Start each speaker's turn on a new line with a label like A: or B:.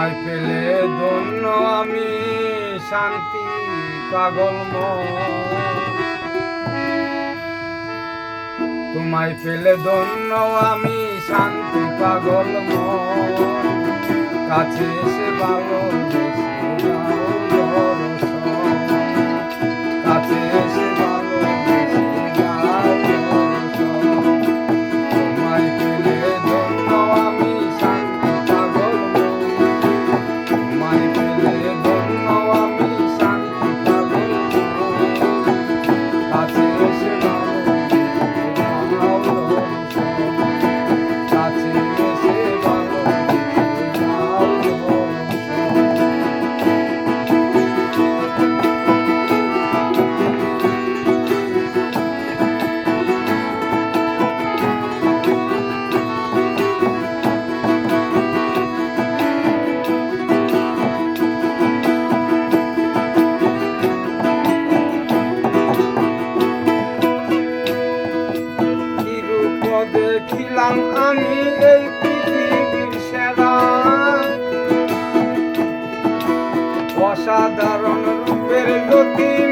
A: তোমায় পেলে ধন্য আমি, শান্তি পাগল তোমায় পেলে ধন্য আমি, শান্তি পাগল কাছে এসে ভালো সাধারণ রূপের গতি